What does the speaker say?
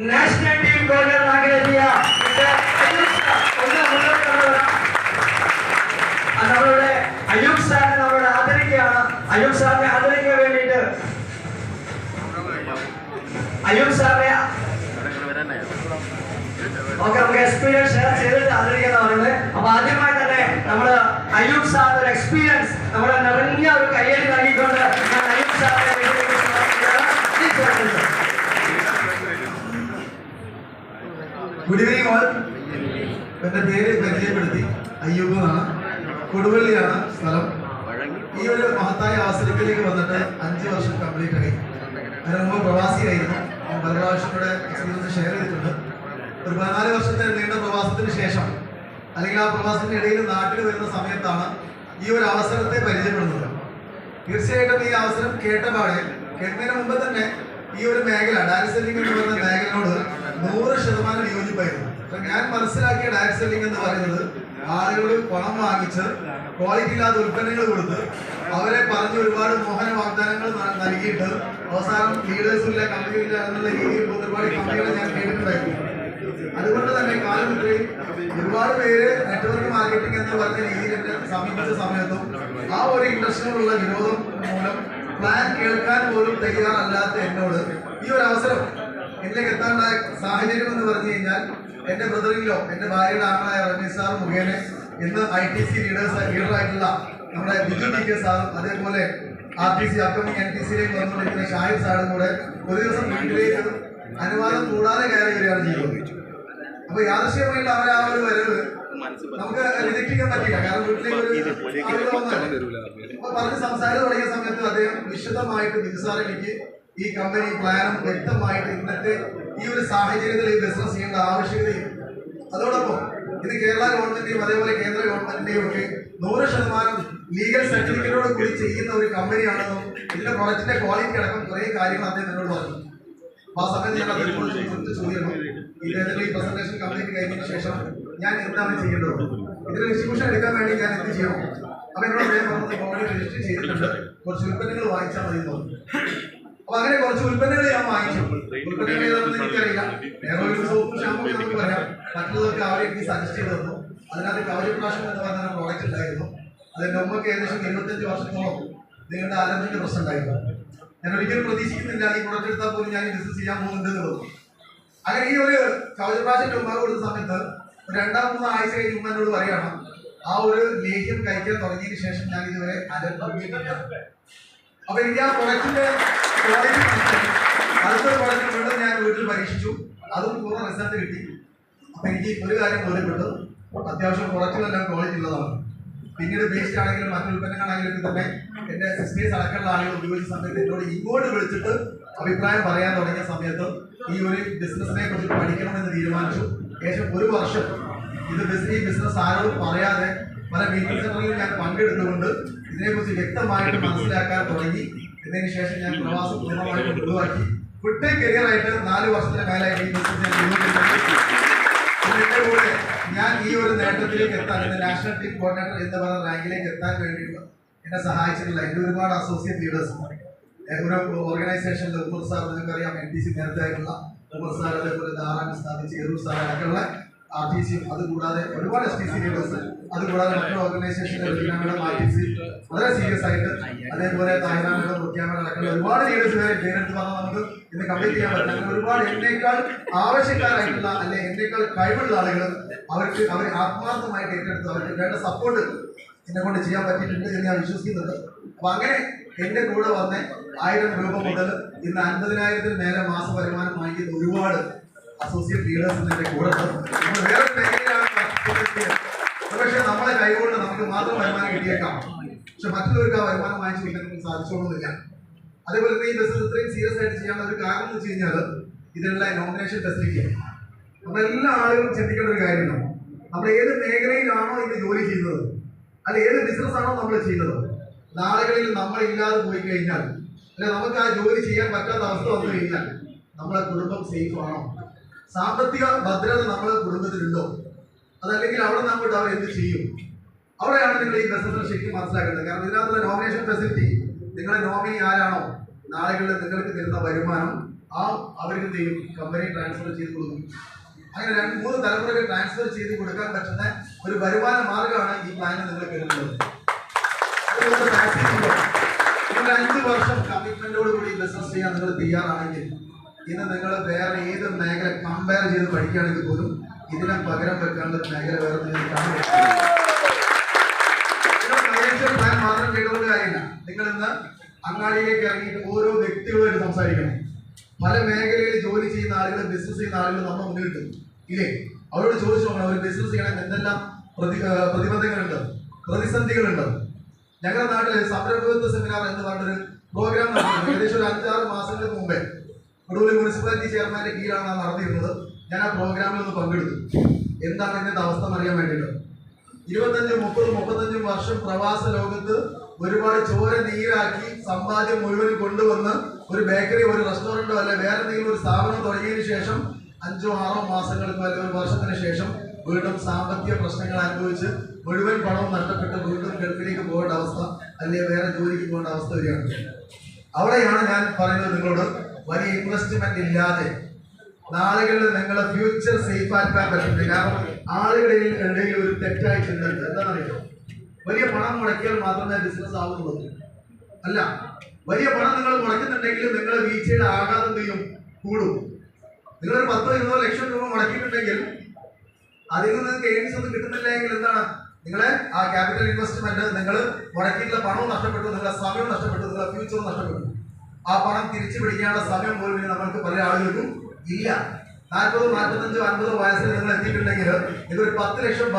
National team golden കൊണ്ടുവരാം. നമ്മളുടെ അയ്യൂബ് സാറിനെ നമ്മളുടെ ആദരിക്കുകയാണ്. അയ്യൂബ് സാറിനെ ആദരിക്കാൻ വേണ്ടിയിട്ട് അയ്യൂബ് സാറിനെ ഓക്കെ നമുക്ക് എക്സ്പീരിയൻസ് ഷെയർ ചെയ്തിട്ട് ആദരിക്കുന്ന പറയുന്നത്. അപ്പൊ ആദ്യമായി തന്നെ നമ്മൾ അയ്യൂബ് സാറിന്റെ എക്സ്പീരിയൻസ് നമ്മുടെ നിറഞ്ഞ ഒരു കയ്യടി നൽകിക്കൊണ്ട് ഞാൻ അയ്യൂബ് സാറിനെ ഗുഡ് ഈവനിങ് ഓൾ പേര് പരിചയപ്പെടുത്തി. അയ്യൂബ് കൊടുവള്ളിയാണ് സ്ഥലം. ഈ ഒരു മഹത്തായ അവസരത്തിലേക്ക് വന്നിട്ട് അഞ്ച് വർഷം കംപ്ലീറ്റ് ആയി. ഞാൻ മുമ്പ് പ്രവാസിയായിരുന്നു. പല പ്രാവശ്യം ഇവിടെ എക്സ്പീരിയൻസ് ഷെയർ ചെയ്തിട്ടുണ്ട്. ഒരു പതിനാല് വർഷത്തെ നീണ്ട പ്രവാസത്തിന് ശേഷം അല്ലെങ്കിൽ ആ പ്രവാസത്തിന് ഇടയിൽ നാട്ടിൽ വരുന്ന സമയത്താണ് ഈ ഒരു അവസരത്തെ പരിചയപ്പെടുന്നത്. തീർച്ചയായിട്ടും ഈ അവസരം കേട്ടപാടെ കേട്ടതിന് മുമ്പ് തന്നെ ഈ ഒരു മേഖല ഡാൻസ് സെല്ലിംഗ് എന്ന് പറയുന്ന മേഖലയോട് നൂറ് ശതമാനം യോജിപ്പായിരുന്നു. ഞാൻ മനസ്സിലാക്കിയ ഡയറക്ട് സെല്ലിംഗ് എന്ന് പറയുന്നത് ആളുകൾ പണം വാങ്ങിച്ച് ക്വാളിറ്റി ഇല്ലാത്ത ഉൽപ്പന്നങ്ങൾ കൊടുത്ത് അവരെ പറഞ്ഞ് ഒരുപാട് മോഹന വാഗ്ദാനങ്ങൾ നൽകിയിട്ട് അവസാനം ലീഡേഴ്സില്ല കമ്പനിയില്ല എന്നുള്ള രീതിയിൽ ഒരുപാട് കമ്പനികൾ ഞാൻ കേട്ടിട്ടുണ്ടായിരുന്നു. അതുകൊണ്ട് തന്നെ കാലം ഇത്രയും ഒരുപാട് പേര് നെറ്റ്വർക്ക് മാർക്കറ്റിംഗ് എന്ന് പറഞ്ഞ രീതിയിൽ എന്നെ സമീപിച്ച സമയത്തും ആ ഒരു ഇൻട്രസ്റ്റിനോടുള്ള വിരോധം മൂലം പ്ലാൻ കേൾക്കാൻ പോലും തയ്യാറല്ലാത്ത എന്നോട് ഈ ഒരു അവസരം സാഹചര്യം എന്ന് പറഞ്ഞു കഴിഞ്ഞാൽ എന്റെ ബ്രദറിലോ എന്റെ ഭാര്യയുടെ ആങ്ങളായ റമീസ് സാർ മുഖേന ഇന്ന് ഐ ടി സി ലീഡേഴ്സ് ലീഡറായിട്ടുള്ള നമ്മുടെ ബിജു ടി കെ സാറും അതേപോലെ R T C upcoming N T സിയിലേക്ക് വന്നുകൊണ്ടിരിക്കുന്ന ഷാഹിദ് സാറും കൂടെ ഒരു ദിവസം വീട്ടിലേക്ക് അനുവാദം കൂടാതെ കയറി വരികയാണ് ചെയ്യുന്നത്. അപ്പൊ യാദൃശ്യമായിട്ട് അവർ ആ ഒരു വരവ് നമുക്ക് നിരീക്ഷിക്കാൻ പറ്റില്ല. കാരണം വീട്ടിലേക്ക് ഒരു പറഞ്ഞ് സംസാരം തുടങ്ങിയ സമയത്ത് അദ്ദേഹം വിശദമായിട്ട് നിസാർ എനിക്ക് ഈ കമ്പനി പ്ലാനും വ്യക്തമായിട്ട് ഇന്നത്തെ ഈ ഒരു സാഹചര്യത്തിൽ ഈ ബിസിനസ് ചെയ്യേണ്ട ആവശ്യകതയും അതോടൊപ്പം ഇത് കേരള ഗവൺമെന്റിന്റെയും അതേപോലെ കേന്ദ്ര ഗവൺമെന്റിന്റെയും ഒക്കെ നൂറ് ശതമാനം ലീഗൽ സർട്ടിഫിക്കറ്റോട് കൂടി ചെയ്യുന്ന ഒരു കമ്പനിയാണെന്നും ഇതിന്റെ പ്രൊഡക്റ്റിന്റെ ക്വാളിറ്റി അടക്കം കുറെ കാര്യങ്ങൾ അദ്ദേഹം എന്നോട് പറഞ്ഞു. ആ സമയത്ത് ഞാൻ ഈ പ്രസന്റേഷൻ കംപ്ലീറ്റ് കഴിഞ്ഞതിന് ശേഷം ഞാൻ എന്താണ് ചെയ്യേണ്ടത്? ഇതിന് ഡിസ്ട്രിബ്യൂഷൻ എടുക്കാൻ വേണ്ടി ഞാൻ എന്ത് ചെയ്യണം? അപ്പൊ എന്നോട് അദ്ദേഹം പറഞ്ഞത് ഓൾറെഡി രജിസ്റ്റർ ചെയ്തിട്ടുണ്ട്. കുറച്ച് ഉൽപ്പന്നങ്ങൾ വാങ്ങിച്ചാൽ മതി പറഞ്ഞു. അപ്പൊ അങ്ങനെ കുറച്ച് ഉൽപ്പന്നങ്ങൾ ഞാൻ വാങ്ങിച്ചു. ഉൽപ്പന്നങ്ങൾ ഏതാണെന്ന് എനിക്കറിയില്ല. വേറെ ഒരു സോപ്പ് ഷാമ്പു നമുക്ക് പറയാം. മറ്റുള്ളതൊക്കെ അവരെ എനിക്ക് സജസ്റ്റ് ചെയ്ത് തന്നു. അതിനകത്ത് കവരി കവചപ്രാശം എന്ന് പറഞ്ഞ പ്രോഡക്റ്റ് ഉണ്ടായിരുന്നു. അതിന്റെ ഉമ്മക്ക് ഏകദേശം ഇരുപത്തഞ്ച് വർഷത്തോളം നിങ്ങളുടെ ആരോഗ്യത്തിന്റെ പ്രശ്നം ഉണ്ടായിരുന്നു. ഞാൻ ഒരിക്കലും പ്രതീക്ഷിക്കുന്നില്ല ഈ പ്രൊഡക്റ്റ് എടുത്താൽ പോലും ഞാൻ ബിസിനസ് ചെയ്യാൻ പോകുന്നുണ്ട് തോന്നുന്നു. അങ്ങനെ ഈ ഒരു കവചപ്രാശന്റെ ഉമ്മ കൊടുത്ത സമയത്ത് രണ്ടാം മൂന്ന് ആഴ്ച കഴിഞ്ഞ് ഉമ്മ എന്നോട് പറയണം ആ ഒരു ലേഹ്യം കഴിക്കാൻ തുടങ്ങിയതിന് ശേഷം ഞാൻ ഇതുവരെ അലർജിയില്ല അപ്പൊ എനിക്ക് ആ പ്രൊഡക്റ്റിന്റെ ക്വാളിറ്റി അടുത്തൊരു പ്രൊഡക്റ്റ് വീണ്ടും ഞാൻ വീട്ടിൽ പരീക്ഷിച്ചു. അതും പൂർണ റിസൾട്ട് കിട്ടി. അപ്പൊ എനിക്ക് ഒരു കാര്യം ബോധ്യപ്പെട്ടു. അത്യാവശ്യം പ്രൊഡക്റ്റുകളെല്ലാം ക്വാളിറ്റി ഉള്ളതാണ്. പിന്നീട് വേസ്റ്റ് ആണെങ്കിലും മറ്റു ഉൽപ്പന്നങ്ങളാണെങ്കിലും തന്നെ എന്റെ സിസ്റ്റേഴ്സ് അടക്കമുള്ള ആളുകൾ ഉപയോഗിച്ച സമയത്ത് എന്നോട് ഇങ്ങോട്ട് വിളിച്ചിട്ട് അഭിപ്രായം പറയാൻ തുടങ്ങിയ സമയത്ത് ഈ ഒരു ബിസിനസിനെ കുറിച്ച് പഠിക്കണമെന്ന് തീരുമാനിച്ചു. ഏകദേശം ഒരു വർഷം ഇത് ബിസിനസ് ഈ ബിസിനസ് ആരോടും പറയാതെ പല മീറ്റിംഗ്സുകളിൽ ഞാൻ പങ്കെടുത്തുകൊണ്ട് ഇതിനെക്കുറിച്ച് വ്യക്തമായിട്ട് മനസ്സിലാക്കാൻ തുടങ്ങി. ഇതിന് ശേഷം ഞാൻ പ്രവാസം പൂർണമായിട്ട് ഒഴിവാക്കി. ഫുഡ് കരിയർ ആയിട്ട് നാല് വർഷത്തിന് മേലായിട്ട് ഇതിന്റെ കൂടെ ഞാൻ ഈ ഒരു നേട്ടത്തിലേക്ക് എത്താൻ എന്റെ നാഷണൽ ടീം കോർഡിനേറ്റർ എന്ന് പറയുന്ന റാങ്കിലേക്ക് എത്താൻ വേണ്ടിയിട്ട് എന്നെ സഹായിച്ചിട്ടുള്ള എന്റെ ഒരുപാട് അസോസിയേറ്റ് ലീഡേഴ്സ് ഒരു ഓർഗനൈസേഷനിൽ ഉമർ സാർ നിങ്ങൾക്കറിയാം എൻ ടി സി നേരത്തെ ആയിട്ടുള്ള ഉമർ സാർ അതേപോലെ ധാരാളം സ്ഥാപിച്ച് എറൂർ സാർ അടക്കമുള്ള ആർ ടി സിയും അതുകൂടാതെ ഒരുപാട് എസ് ടി സി ലീഡേഴ്സ് അതുകൂടാതെ മറ്റു ഓർഗനൈസേഷനിലെ വിജ്ഞാനം ആർ ടി വളരെ സീരിയസ് ആയിട്ട് അതേപോലെ തായ്ലാൻഡ് പ്രത്യാമനം നടക്കുന്ന ഒരുപാട് ലീഡേഴ്സ് പേരെടുത്ത് പറഞ്ഞാൽ നമുക്ക് ഇന്ന് കംപ്ലീറ്റ് ചെയ്യാൻ പറ്റില്ല ഒരുപാട് എന്നേക്കാൾ ആവശ്യക്കാരായിട്ടുള്ള അല്ലെ എന്നേക്കാൾ കഴിവുള്ള ആളുകൾ അവർക്ക് അവർ ആത്മാർത്ഥമായിട്ട് ഏറ്റെടുത്ത് അവർക്ക് വേണ്ട സപ്പോർട്ട് എന്നെ കൊണ്ട് ചെയ്യാൻ പറ്റിയിട്ടുണ്ട് എന്ന് ഞാൻ വിശ്വസിക്കുന്നുണ്ട് അപ്പൊ അങ്ങനെ എന്റെ കൂടെ വന്ന് ആയിരം രൂപ മുതൽ ഇന്ന് അൻപതിനായിരത്തിന് നേരെ മാസ വരുമാനം വാങ്ങിക്കുന്ന ഒരുപാട് അസോസിയേറ്റ് ലീഡേഴ്സ് എന്റെ കൂടെ ഉണ്ട്. നമ്മൾ വേറൊരു മേഖലയിലാണ് participate ചെയ്യുന്നത്. നമ്മളെ കൈകൊണ്ട് നമുക്ക് മാത്രം വരുമാനം കിട്ടിയേക്കാം. പക്ഷെ മറ്റുള്ളവർക്ക് ആ വരുമാനം വാങ്ങിച്ചു കിട്ടാൻ നമുക്ക് സാധിച്ചോളുന്നില്ല. അതേപോലെ തന്നെ ഈ ബിസിനസ് ഇത്രയും സീരിയസ് ആയിട്ട് ചെയ്യാനുള്ള ഒരു കാരണം എന്ന് വെച്ച് കഴിഞ്ഞാൽ ഇതിനുള്ള നോമിനേഷൻ ഫെസിലിറ്റി നമ്മളെല്ലാ ആളുകളും ചിന്തിക്കേണ്ട ഒരു കാര്യമാണ് നമ്മൾ ഏത് മേഖലയിലാണോ ഇത് ജോലി ചെയ്യുന്നത്? അല്ല ഏത് ബിസിനസ് ആണോ നമ്മൾ ചെയ്യുന്നത്? നാളുകളിൽ നമ്മളില്ലാതെ പോയി കഴിഞ്ഞാൽ അല്ലെ നമുക്ക് ആ ജോലി ചെയ്യാൻ പറ്റാത്ത അവസ്ഥ വന്നു കഴിഞ്ഞാൽ നമ്മളെ കുടുംബം സേഫ് ആണോ? സാമ്പത്തിക ഭദ്രത നമ്മളെ കുടുംബത്തിലുണ്ടോ? അതല്ലെങ്കിൽ അവിടെ നമ്മോട്ട് അവർ എന്ത് ചെയ്യും? അവിടെയാണ് നിങ്ങൾ ഈ പ്രസംഗം ശരിക്കും മനസ്സിലാക്കുന്നത് കാരണം ഇതിനകത്തുള്ള നോമിനേഷൻ ഫെസിലിറ്റി നിങ്ങളെ നോമിനി ആരാണോ നാളുകളിൽ നിങ്ങൾക്ക് തരുന്ന വരുമാനം ആ അവർക്ക് ചെയ്യും? കമ്പനി ട്രാൻസ്ഫർ ചെയ്ത് കൊടുക്കും. അങ്ങനെ രണ്ട് മൂന്ന് തലമുറകൾ ട്രാൻസ്ഫർ ചെയ്ത് കൊടുക്കാൻ പറ്റുന്ന ഒരു വരുമാന മാർഗമാണ് ഈ പ്ലാൻ നിങ്ങൾ കരുതുന്നത്. നിങ്ങൾ അഞ്ച് വർഷം കമ്മിറ്റ്മെന്റോട് കൂടി ബിസിനസ് ചെയ്യാൻ നിങ്ങൾ തയ്യാറാണെങ്കിൽ ഇന്ന് നിങ്ങൾ വേറെ ഏത് മേഖല കമ്പയർ ചെയ്ത് പഠിക്കുകയാണെങ്കിൽ പോലും ഇതിനെ പകരം വെക്കാനുള്ള ഒരു മേഖല വേറെ പ്ലാൻ മാത്രം ചെയ്തുകൊണ്ട് കാര്യമില്ല. നിങ്ങൾ ഇന്ന് അങ്ങാടിയിലേക്ക് ഇറങ്ങിയിട്ട് ഓരോ വ്യക്തികളുമായിട്ട് സംസാരിക്കണം. പല മേഖലയിൽ ജോലി ചെയ്യുന്ന ആളുകൾ ബിസിനസ് ചെയ്യുന്ന ആളുകൾ നമ്മൾ മുന്നിൽ കിട്ടും ഇല്ലേ? അവരോട് ചോദിച്ചു നോക്കണം അവർ ബിസിനസ് ചെയ്യണമെങ്കിൽ എന്തെല്ലാം പ്രതി പ്രതിബന്ധങ്ങളുണ്ട്? പ്രതിസന്ധികളുണ്ട്? ഞങ്ങളുടെ നാട്ടിലെ സംരംഭകത്വ സെമിനാർ എന്ന് പറഞ്ഞൊരു പ്രോഗ്രാം നടന്നു ഏകദേശം ഒരു അഞ്ചാറ് മാസങ്ങൾക്ക് മുമ്പേ. കൊടുവള്ളി മുനിസിപ്പാലിറ്റി ചെയർമാന്റെ കീഴിലാണ് നടന്നിരുന്നത്. ഞാൻ ആ പ്രോഗ്രാമിൽ ഒന്ന് പങ്കെടുത്തു. എന്താണ് ഇതിന്റെ അവസ്ഥ അറിയാൻ വേണ്ടിയിട്ട് ഇരുപത്തഞ്ചും മുപ്പതും മുപ്പത്തഞ്ചും വർഷം പ്രവാസ ലോകത്ത് ഒരുപാട് ചോര നീരാക്കി സമ്പാദ്യം മുഴുവൻ കൊണ്ടുവന്ന് ഒരു ബേക്കറി ഒരു റെസ്റ്റോറന്റോ അല്ലെ വേറെ എന്തെങ്കിലും ഒരു സ്ഥാപനം തുടങ്ങിയതിനു ശേഷം അഞ്ചോ ആറോ മാസങ്ങൾക്ക് അല്ലെങ്കിൽ ഒരു വർഷത്തിന് ശേഷം വീണ്ടും സാമ്പത്തിക പ്രശ്നങ്ങൾ അനുഭവിച്ച് മുഴുവൻ പണവും നഷ്ടപ്പെട്ട് വീണ്ടും ഗൾഫിലേക്ക് പോകേണ്ട അവസ്ഥ അല്ലെങ്കിൽ വേറെ ജോലിക്ക് പോകേണ്ട അവസ്ഥ വരികയാണ്. അവിടെയാണ് ഞാൻ പറയുന്നത് നിങ്ങളോട് വലിയ ഇൻവെസ്റ്റ്മെന്റ് ഇല്ലാതെ നാളുകളിൽ നിങ്ങളെ ഫ്യൂച്ചർ സേഫ് ആക്കാൻ പറ്റില്ല കാരണം ആളുകളിൽ ഇടയിൽ ഒരു തെറ്റായി ചിന്തയുണ്ട് എന്താണെന്നറിയോ? വലിയ പണം മുടക്കിയാൽ മാത്രമേ ബിസിനസ് ആവുന്നുള്ളൂ. അല്ല വലിയ പണം നിങ്ങൾ മുടക്കുന്നുണ്ടെങ്കിൽ നിങ്ങളെ വീഴ്ചയുടെ ആഘാതം ചെയ്യും കൂടും. നിങ്ങളൊരു പത്തോ ഇരുപതോ ലക്ഷം രൂപ മുടക്കിയിട്ടുണ്ടെങ്കിൽ അതിൽ നിന്ന് ഏണിങ്സ് ഒന്നും കിട്ടുന്നില്ല എങ്കിൽ എന്താണ്? നിങ്ങളെ ആ ക്യാപിറ്റൽ ഇൻവെസ്റ്റ്മെന്റ് നിങ്ങൾ മുടക്കിയിട്ടുള്ള പണവും നഷ്ടപ്പെട്ടു നിങ്ങളുടെ സമയവും നഷ്ടപ്പെട്ടു നിങ്ങളുടെ ഫ്യൂച്ചറും നഷ്ടപ്പെട്ടു. ആ പണം തിരിച്ചു പിടിക്കാനുള്ള സമയം പോലും നമ്മൾക്ക് പല ആളുകൾക്കും ഇല്ല. നാൽപ്പതോ നാൽപ്പത്തഞ്ചോ അൻപതോ വയസ്സിൽ നിങ്ങൾ എത്തിയിട്ടുണ്ടെങ്കിൽ ഇതൊരു പത്ത് ലക്ഷം